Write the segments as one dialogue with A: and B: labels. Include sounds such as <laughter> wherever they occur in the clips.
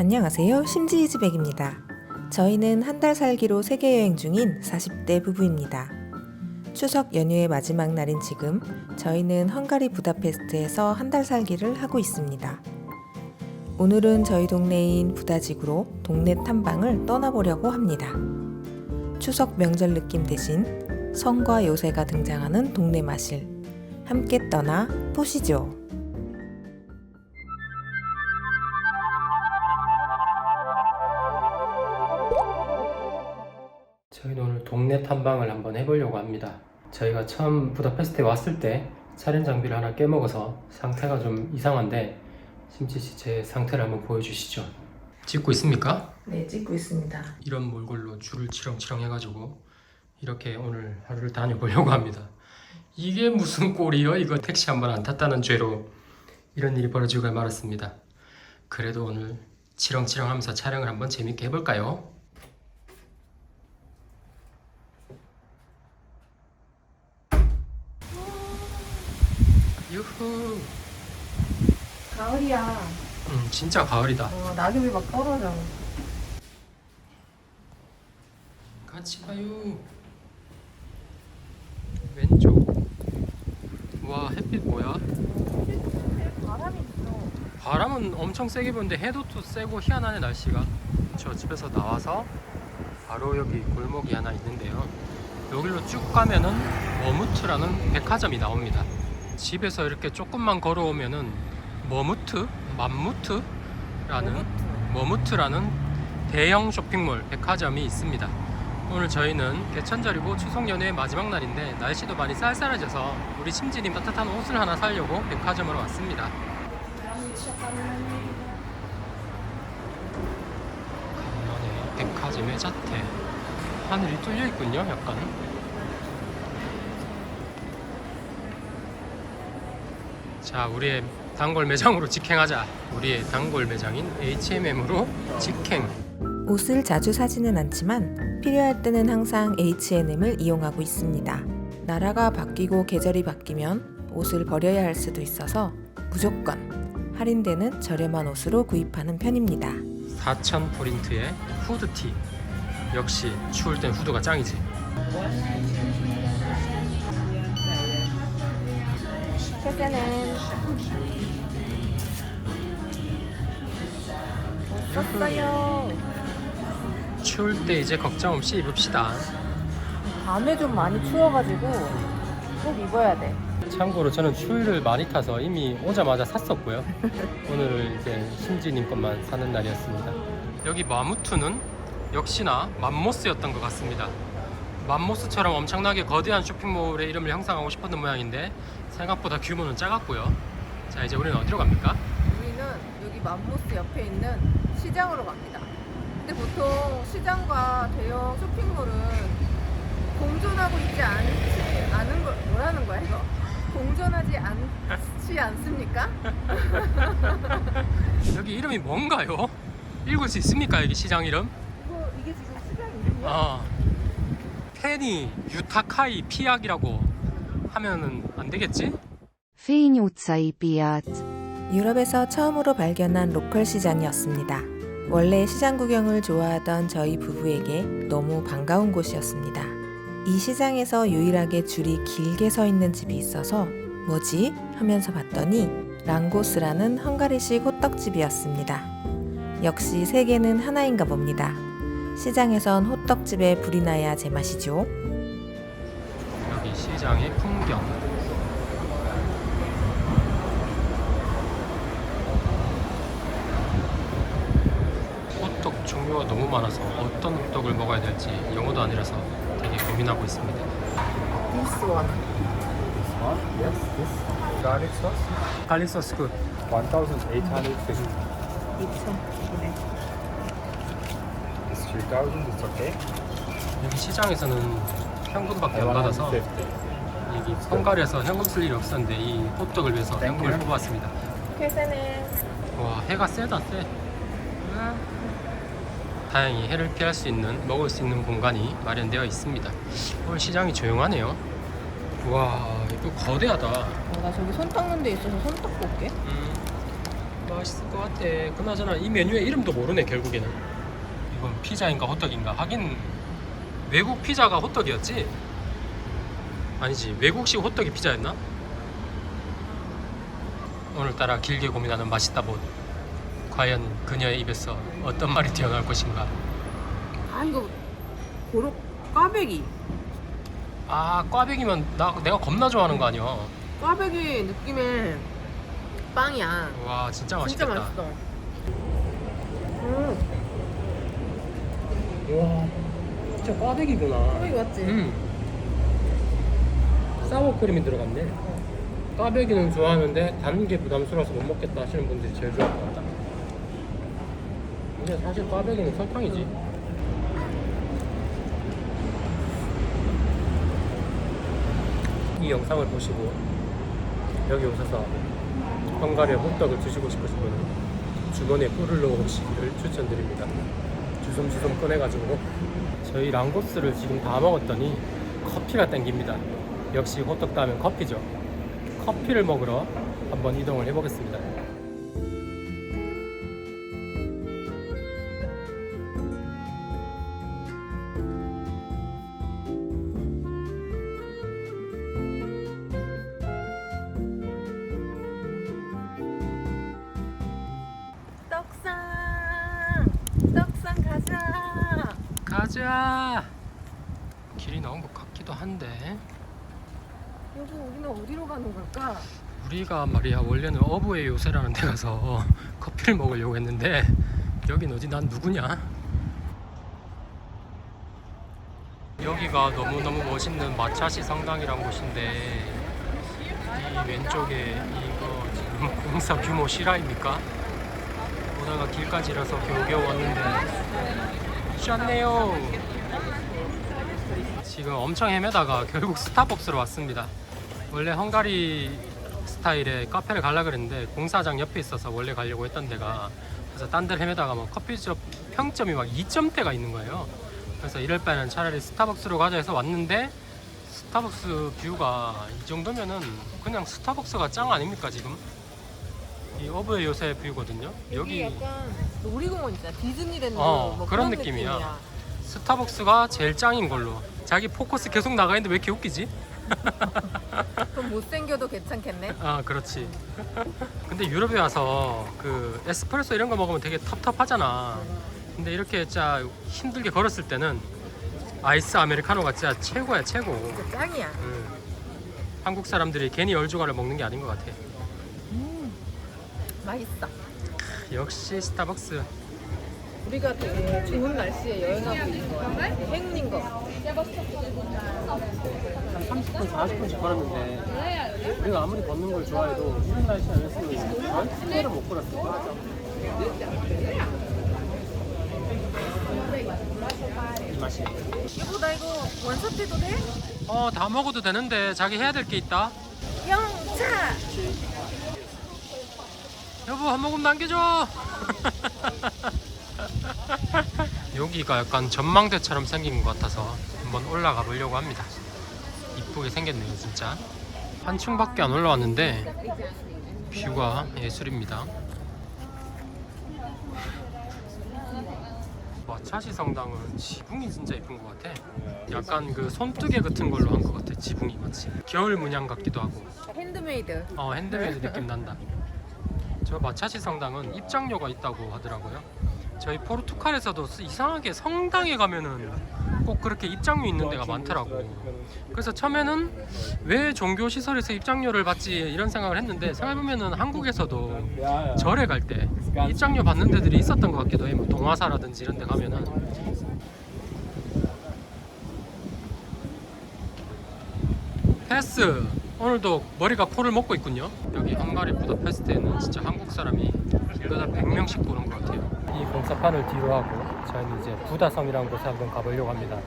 A: 안녕하세요. 심지이즈백입니다. 저희는 한 달 살기로 세계 여행 중인 40대 부부입니다. 추석 연휴의 마지막 날인 지금 저희는 헝가리 부다페스트에서 한 달 살기를 하고 있습니다. 오늘은 저희 동네인 부다지구로 동네 탐방을 떠나보려고 합니다. 추석 명절 느낌 대신 성과 요새가 등장하는 동네 마실 함께 떠나 보시죠.
B: 저희는 오늘 동네 탐방을 한번 해보려고 합니다. 저희가 처음 부다페스트에 왔을 때 촬영 장비를 하나 깨먹어서 상태가 좀 이상한데 심지 씨 제 상태를 한번 보여주시죠. 찍고 있습니까?
A: 네, 찍고 있습니다.
B: 이런 몰골로 줄을 치렁치렁 해가지고 이렇게 오늘 하루를 다녀보려고 합니다. 이게 무슨 꼴이요? 이거 택시 한 번 안 탔다는 죄로 이런 일이 벌어지고 말았습니다. 그래도 오늘 치렁치렁 하면서 촬영을 한번 재밌게 해볼까요? 유후
A: 가을이야.
B: 음 진짜 가을이다
A: 어, 낙엽이 막 떨어져.
B: 같이 가요. 왼쪽. 와 햇빛 뭐야?
A: 바람이 있어.
B: 바람은 엄청 세게 부는데 해도 또 세고 희한하네 날씨가. 저 집에서 나와서 바로 여기 골목이 하나 있는데요. 여기로 쭉 가면은 머무트라는 백화점이 나옵니다. 집에서 이렇게 조금만 걸어오면은 머무트, 맘무트라는 머무트라는 대형 쇼핑몰 백화점이 있습니다. 오늘 저희는 개천절이고 추석 연휴의 마지막 날인데 날씨도 많이 쌀쌀해져서 우리 심지님 따뜻한 옷을 하나 사려고 백화점으로 왔습니다. 간만에 백화점의 자태 하늘이 뚫려 있군요, 약간. 자, 우리의 단골 매장으로 직행하자. 우리의 단골 매장인 H&M으로 직행.
A: 옷을 자주 사지는 않지만 필요할 때는 항상 H&M을 이용하고 있습니다. 나라가 바뀌고 계절이 바뀌면 옷을 버려야 할 수도 있어서 무조건 할인되는 저렴한 옷으로 구입하는 편입니다.
B: 4,000 포린트의 후드티. 역시 추울 땐 후드가 짱이지.
A: 세세는 썼어요.
B: 추울 때 이제 걱정 없이 입읍시다.
A: 밤에 좀 많이 추워가지고 꼭 입어야 돼.
B: 참고로 저는 추위를 많이 타서 이미 오자마자 샀었고요. <laughs> 오늘 이제 심지님 것만 사는 날이었습니다. 여기 마무투는 역시나 맘모스였던 것 같습니다. 맘모스처럼 엄청나게 거대한 쇼핑몰의 이름을 형성하고 싶었던 모양인데 생각보다 규모는 작았고요. 자 이제 우리는 어디로 갑니까?
C: 우리는 여기 맘모스 옆에 있는 시장으로 갑니다. 근데 보통 시장과 대형 쇼핑몰은 공존하고 있지 않지 않은 거 뭐라는 거야 이거? 공존하지 않지 않습니까? <laughs>
B: 여기 이름이 뭔가요? 읽을 수 있습니까 여기 시장 이름?
C: 이거 이게 지금 시장 이름이야?
B: 아 페니 유타카이 피약이라고 하면은 안 되겠지?
D: Fény utcai piac.
A: 유럽에서 처음으로 발견한 로컬 시장이었습니다. 원래 시장 구경을 좋아하던 저희 부부에게 너무 반가운 곳이었습니다. 이 시장에서 유일하게 줄이 길게 서 있는 집이 있어서 뭐지? 하면서 봤더니 랑고스라는 헝가리식 호떡집이었습니다. 역시 세계는 하나인가 봅니다. 시장에선 호떡집에 불이 나야 제맛이죠.
B: 여기 시장의 풍경. 호떡 종류가 너무 많아서 어떤 호떡을 먹어야 될지 영어도 아니라서 되게 고민하고 있습니다.
C: 디스 원.
E: Yes, this garlic sauce,
B: 갈릭 소스 굿.
E: 1,850.
C: 2 천.
E: It's 3,000, it's okay.
B: 여기 시장에서는 현금밖에 안 받아서
E: 150.
B: 여기 헝가리에서 현금 쓸 일이 없었는데 이 호떡을 위해서 현금을
E: you.
B: 뽑았습니다. 와 해가 세다 세. 다행히 해를 피할 수 있는 먹을 수 있는 공간이 마련되어 있습니다. 오늘 시장이 조용하네요. 와 이거 거대하다.
C: 어, 나 저기 손 닦는 데 있어서 손 닦고 올게.
B: 음, 맛있을 것 같아. 그나저나 이 메뉴의 이름도 모르네 결국에는. 피자인가 호떡인가? 하긴 외국 피자가 호떡이었지? 아니지 외국식 호떡이 피자였나? 오늘따라 길게 고민하는 맛있다 봇. 과연 그녀의 입에서 어떤 말이 튀어나올 것인가?
C: 아 이거 고로 꽈배기.
B: 아 꽈배기면 나 내가 겁나 좋아하는 거 아니야?
C: 꽈배기 느낌의 빵이야.
B: 와 진짜
C: 진짜
B: 맛있겠다.
C: 맛있어. 음,
B: 와 진짜 꽈배기구나.
C: 꽈배기 맞지?
B: 음. 사워크림이 들어갔네. 꽈배기는 좋아하는데 단게 부담스러워서 못 먹겠다 하시는 분들이 제일 좋아할 것 같다. 근데 사실 꽈배기는 설탕이지. 이 영상을 보시고 여기 오셔서 헝가리의 호떡을 드시고 싶으신 분은 주머니에 꿀을 넣으시기를 추천드립니다. 주섬주섬 꺼내가지고 저희 랑고스를 지금 다 먹었더니 커피가 땡깁니다. 역시 호떡 다음엔 커피죠. 커피를 먹으러 한번 이동을 해보겠습니다.
C: 가자.
B: 길이 나온 것 같기도 한데
C: 여보 우리는 어디로 가는 걸까?
B: 우리가 말이야 원래는 어부의 요새라는 데 가서 <laughs> 커피를 먹으려고 했는데 여긴 어디 난 누구냐? 여기가 너무너무 멋있는 마차시 성당이란 곳인데 이 왼쪽에 이거 지금 <laughs> 공사 규모 실화입니까? 보다가 길까지 이라서 겨우겨우 왔는데 셨네요. 지금 엄청 헤매다가 결국 스타벅스로 왔습니다. 원래 헝가리 스타일의 카페를 가려 그랬는데 공사장 옆에 있어서 원래 가려고 했던 데가 그래서 딴 데를 헤매다가 뭐 커피숍 평점이 막 2점대가 있는 거예요. 그래서 이럴 바에는 차라리 스타벅스로 가자 해서 왔는데 스타벅스 뷰가 이 정도면은 그냥 스타벅스가 짱 아닙니까 지금? 이 어부의 요새 뷰거든요
C: 여기 약간 놀이공원 있잖아 디즈니랜드
B: 어,
C: 뭐
B: 그런
C: 느낌이야.
B: 스타벅스가 제일 짱인 걸로 자기 포커스 계속 나가 있는데 왜 이렇게 웃기지? <laughs>
C: 그럼 못생겨도 괜찮겠네.
B: 아 그렇지 근데 유럽에 와서 그 에스프레소 이런 거 먹으면 되게 텁텁하잖아 근데 이렇게 진짜 힘들게 걸었을 때는 아이스 아메리카노가 진짜 최고야 최고
C: 진짜 짱이야.
B: 음. 한국 사람들이 괜히 열조가를 먹는 게 아닌 것 같아
C: 맛있어.
B: 역시 스타벅스
C: 우리가 되게 좋은 날씨에 여행하고 있는 거 같아. 행운인 거 같아.
B: 한 30분 40분씩 걸었는데 우리가 아무리 걷는 걸 좋아해도 이런 날씨 아니었으면 절대로 못 걸었을 거야 이 맛이
C: 여보 나 이거 원샷 해도 돼?
B: 어 다 먹어도 되는데 자기 해야 될 게 있다
C: 영차.
B: 여보 한 모금 남겨줘. <laughs> 여기가 약간 전망대처럼 생긴 것 같아서 한번 올라가 보려고 합니다. 이쁘게 생겼네요 진짜. 한 층밖에 안 올라왔는데 뷰가 예술입니다. 마차시 성당은 지붕이 진짜 예쁜 것 같아. 약간 그 손뜨개 같은 걸로 한 것 같아 지붕이 마치. 겨울 문양 같기도 하고.
C: 핸드메이드.
B: 어 핸드메이드 느낌 난다. 저 마차시 성당은 입장료가 있다고 하더라고요. 저희 포르투갈에서도 이상하게 성당에 가면은 꼭 그렇게 입장료 있는 데가 많더라고. 그래서 처음에는 왜 종교 시설에서 입장료를 받지 이런 생각을 했는데 생각해보면은 한국에서도 절에 갈 때 입장료 받는 데들이 있었던 것 같기도 해. 뭐 동화사라든지 이런 데 가면은 패스 오늘도 머리가 코를 먹고 있군요 여기 헝가리 부다페스트에는 진짜 한국 사람이 길마다 100명씩 도는 것 같아요 이 공사판을 뒤로 하고 저희는 이제 부다성이라는 곳에 한번 가보려고 합니다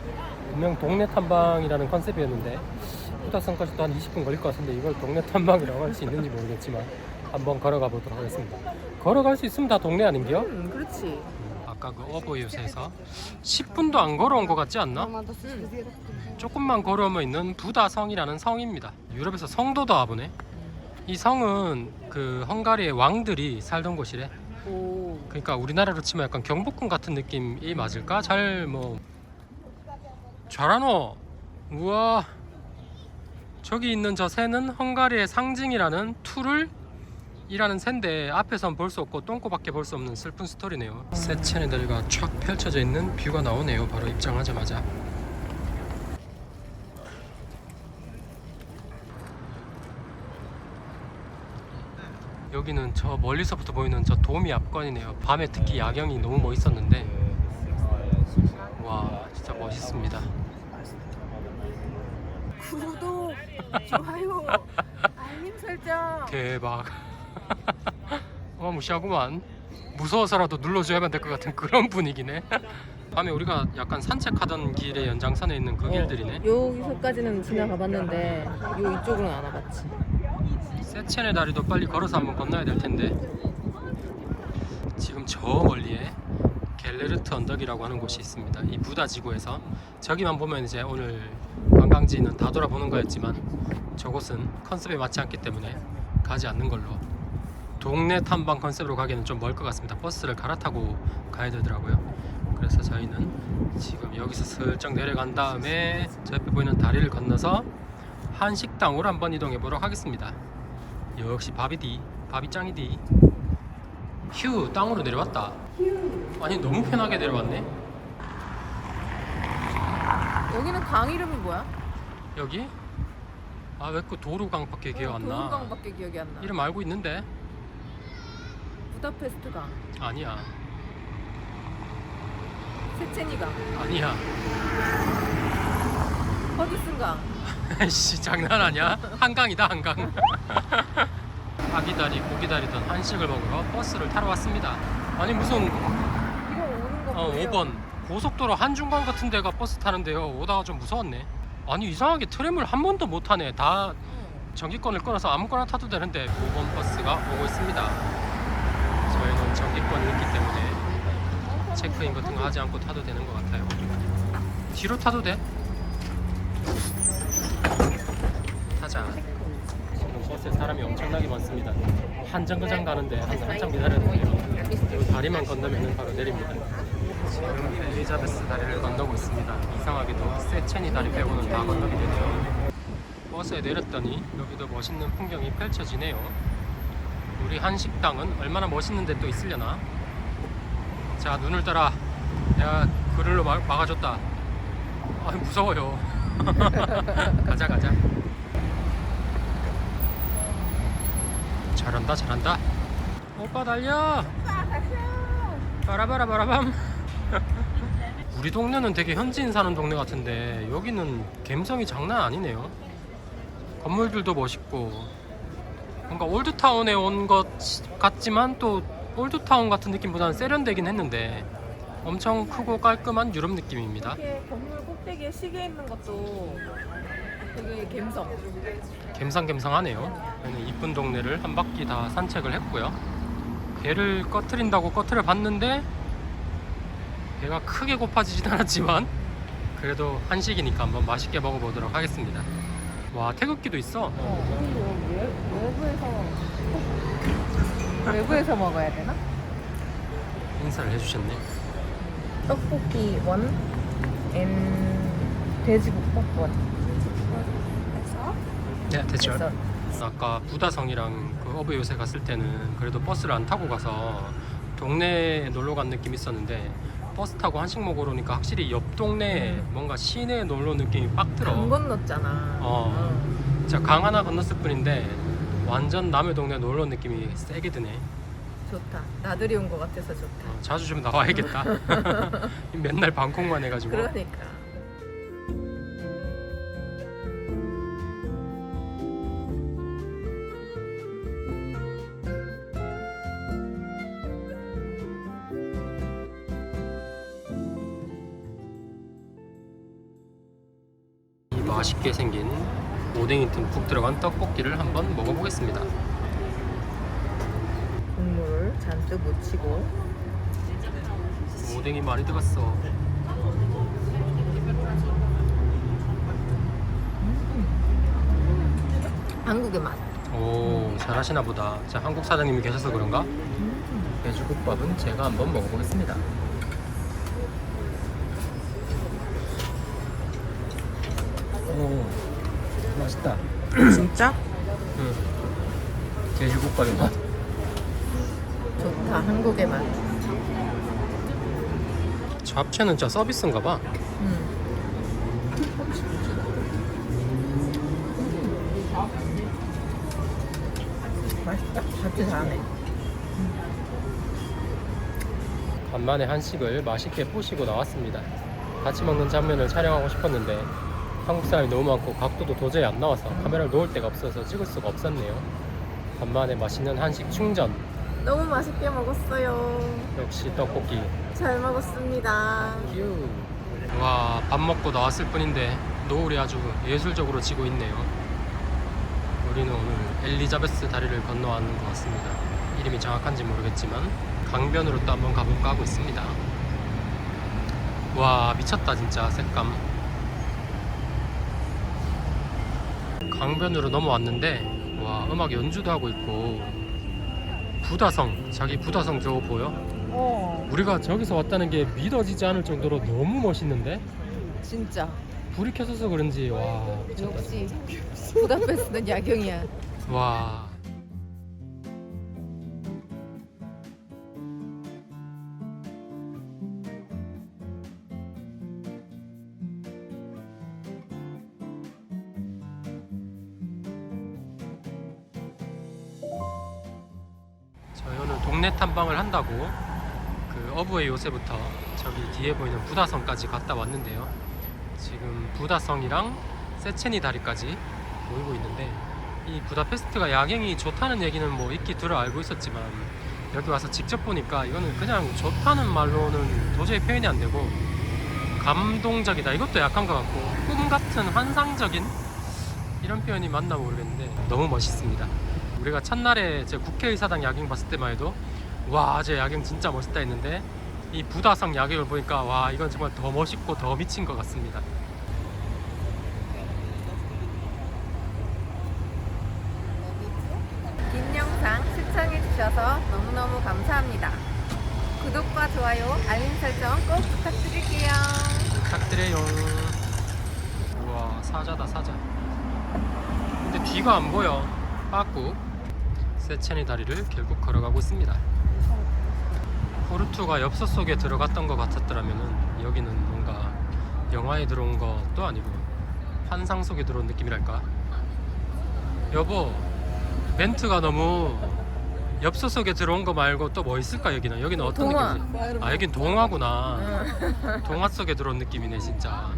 B: 분명 동네 탐방이라는 컨셉이었는데 부다성까지 도 한 20분 걸릴 것 같은데 이걸 동네 탐방이라고 할 수 있는지 모르겠지만 한번 걸어가 보도록 하겠습니다 걸어갈 수 있으면 다 동네 아닌겨?
C: 음 그렇지.
B: 아까 그 어버 요새에서 10분도 안 걸어온 것 같지 않나? 조금만 걸어오면 있는 부다성이라는 성입니다. 유럽에서 성도 다 와보네. 이 성은 그 헝가리의 왕들이 살던 곳이래.
C: 오.
B: 그러니까 우리나라로 치면 약간 경복궁 같은 느낌이 맞을까? 잘 뭐 잘하노. 우와. 저기 있는 저 새는 헝가리의 상징이라는 툴을 이라는 새인데 앞에선 볼 수 없고 똥꼬밖에 볼 수 없는 슬픈 스토리네요. 새 체네들과 쫙 펼쳐져 있는 뷰가 나오네요. 바로 입장하자마자. 여기는 저 멀리서부터 보이는 저 도미 앞건이네요. 밤에 특히 야경이 너무 멋있었는데 와 진짜 멋있습니다.
C: 구독, 좋아요, <laughs> 알림 설정.
B: 대박. <laughs> 어마무시하구만. 무서워서라도 눌러줘야만 될 것 같은 그런 분위기네. <laughs> 밤에 우리가 약간 산책하던 길의 연장선에 있는 그 길들이네.
C: 여기서까지는 지나가 봤는데 요 이쪽으로는 안 와봤지.
B: 세첸의 다리도 빨리 걸어서 한번 건너야 될 텐데. 지금 저 멀리에 갤레르트 언덕이라고 하는 곳이 있습니다. 이 부다 지구에서 저기만 보면 이제 오늘 관광지는 다 돌아보는 거였지만 저곳은 컨셉에 맞지 않기 때문에 가지 않는 걸로 동네 탐방 컨셉으로 가기에는 좀 멀 것 같습니다. 버스를 갈아타고 가야 되더라고요. 그래서 저희는 지금 여기서 슬쩍 내려간 다음에 저 옆에 보이는 다리를 건너서 한식당으로 한번 이동해 보도록 하겠습니다. 역시 밥이디, 밥이 짱이디. 휴, 땅으로 내려왔다. 아니 너무 편하게 내려왔네.
C: 여기는 강 이름이 뭐야?
B: 여기? 아왜그 도루강밖에 기억 안 나?
C: 도루강밖에 기억이 안 나.
B: 이름 알고 있는데
C: 부다페스트 강,
B: 아니야,
C: 세체니 강,
B: 아니야.
C: 허드슨 강. <laughs>
B: 씨 장난 아니야? 한강이다 한강. <laughs> 아기다리 고기다리던 한식을 먹으러 버스를 타러 왔습니다. 아니 무슨
C: 이거 오는 거
B: 어,
C: 보여요.
B: 5번 고속도로 한중간 같은 데가 버스 타는데요. 오다가 좀 무서웠네. 아니 이상하게 트램을 한 번도 못 타네. 다
C: 응.
B: 전기권을 끊어서 아무거나 타도 되는데 5번 버스가 오고 있습니다. 저희는 전기권이 있기 때문에 체크인 같은 거 하지 않고 타도 되는 것 같아요. 뒤로 타도 돼? 타자. 지금 버스에 사람이 엄청나게 많습니다. 한 정거장 가는데 한, 한참 기다려야 돼요. 그리고 다리만 건너면 바로 내립니다. 지금 엘리자베스 다리를 건너고 있습니다. 이상하게도 세첸이 다리 빼고는 다 건너게 되네요. 버스에 내렸더니 여기도 멋있는 풍경이 펼쳐지네요. 우리 한식당은 얼마나 멋있는 데 또 있으려나? 자 눈을 떠라. 내가 그를로 막, 막아줬다. 아 무서워요. <laughs> 가자 가자. 잘한다 잘한다. 오빠 달려. 바라바라바라밤. <laughs> 우리 동네는 되게 현지인 사는 동네 같은데 여기는 감성이 장난 아니네요. 건물들도 멋있고 뭔가 올드타운에 온 것 같지만 또 올드타운 같은 느낌보다는 세련되긴 했는데 엄청 크고 깔끔한 유럽 느낌입니다.
C: 이렇게 건물 꼭대기에 시계 있는 것도 되게 감성.
B: 갬성갬성하네요. 저는 이쁜 동네를 한 바퀴 다 산책을 했고요. 배를 꺼트린다고 꺼트려 봤는데 배가 크게 고파지진 <laughs> 않았지만 그래도 한식이니까 한번 맛있게 먹어보도록 하겠습니다. 와 태극기도 있어.
C: 어, 외부에서 외부에서 먹어야 되나?
B: 인사를 해주셨네.
C: 떡볶이 원, 앤 돼지국밥 원.
B: 네, 됐죠.
C: 그래서
B: 아까 부다성이랑 그 어부 요새 갔을 때는 그래도 버스를 안 타고 가서 동네에 놀러 간 느낌이 있었는데 버스 타고 한식 먹으러 오니까 확실히 옆 동네에 뭔가 시내 놀러 느낌이 빡 들어.
C: 강 건넜잖아.
B: 어. 진짜 강 하나 건넜을 뿐인데 완전 남의 동네 놀러 온 느낌이 세게 드네.
C: 좋다. 나들이 온 것 같아서 좋다.
B: 어, 자주 좀 나와야겠다. <laughs> 맨날 방콕만 해가지고.
C: 그러니까.
B: 이 맛있게 생긴 오뎅이 듬뿍 들어간 떡볶이를 한번 먹어보겠습니다.
C: 국물을 잔뜩 묻히고
B: 오뎅이 많이 들어갔어.
C: 한국의 맛.
B: 오 잘하시나 보다. 자 한국 사장님이 계셔서 그런가? 돼지국밥은 제가 한번 먹어보겠습니다. 오 맛있다.
A: 진짜?
B: 응. 돼지국밥의 맛.
C: 좋다 한국의 맛.
B: 잡채는 진짜 서비스인가 봐.
C: 음. 맛있다. 잡채 잘하네.
B: 간만에 한식을 맛있게 뿌시고 나왔습니다. 같이 먹는 장면을 촬영하고 싶었는데 한국 사람이 너무 많고 각도도 도저히 안 나와서 카메라를 놓을 데가 없어서 찍을 수가 없었네요. 간만에 맛있는 한식 충전.
C: 너무 맛있게 먹었어요.
B: 역시 떡볶이.
C: 잘 먹었습니다.
B: 휴. 와, 밥 먹고 나왔을 뿐인데 노을이 아주 예술적으로 지고 있네요. 우리는 오늘 엘리자베스 다리를 건너왔는 것 같습니다. 이름이 정확한지 모르겠지만 강변으로 또 한번 가볼까 하고 있습니다. 와, 미쳤다 진짜 색감. 강변으로 넘어왔는데 와, 음악 연주도 하고 있고 부다성, 자기 부다성 저거 보여?
C: 어,
B: 우리가 저기서 왔다는 게 믿어지지 않을 정도로 너무 멋있는데
C: 진짜.
B: 불이 켜져서 그런지 와 미쳤다
C: 역시 부다페스트는 야경이야.
B: 와 탐방을 한다고 그 어부의 요새부터 저기 뒤에 보이는 부다성까지 갔다 왔는데요. 지금 부다성이랑 세체니 다리까지 보이고 있는데 이 부다페스트가 야경이 좋다는 얘기는 뭐 익히 들어 알고 있었지만 여기 와서 직접 보니까 이거는 그냥 좋다는 말로는 도저히 표현이 안 되고 감동적이다 이것도 약한 것 같고 꿈 같은 환상적인 이런 표현이 맞나 모르겠는데 너무 멋있습니다. 우리가 첫날에 제 국회의사당 야경 봤을 때만 해도 와, 저 야경 진짜 멋있다 했는데 이 부다성 야경을 보니까 와, 이건 정말 더 멋있고 더 미친 것 같습니다.
C: 긴 영상 시청해주셔서 너무너무 감사합니다. 구독과 좋아요, 알림 설정 꼭 부탁드릴게요.
B: 부탁드려요. 우와, 사자다, 사자. 근데 뒤가 안 보여. 빠꾸. 세첸이 다리를 결국 걸어가고 있습니다. 포르투가 엽서 속에 들어갔던 것 같았더라면은 여기는 뭔가 영화에 들어온 것도 아니고 환상 속에 들어온 느낌이랄까. 여보, 멘트가 너무 엽서 속에 들어온 거 말고 또 뭐 있을까 여기는? 여기는 어떤
C: 동화.
B: 느낌이지? 아 여긴 동화구나. 동화 속에 들어온 느낌이네 진짜.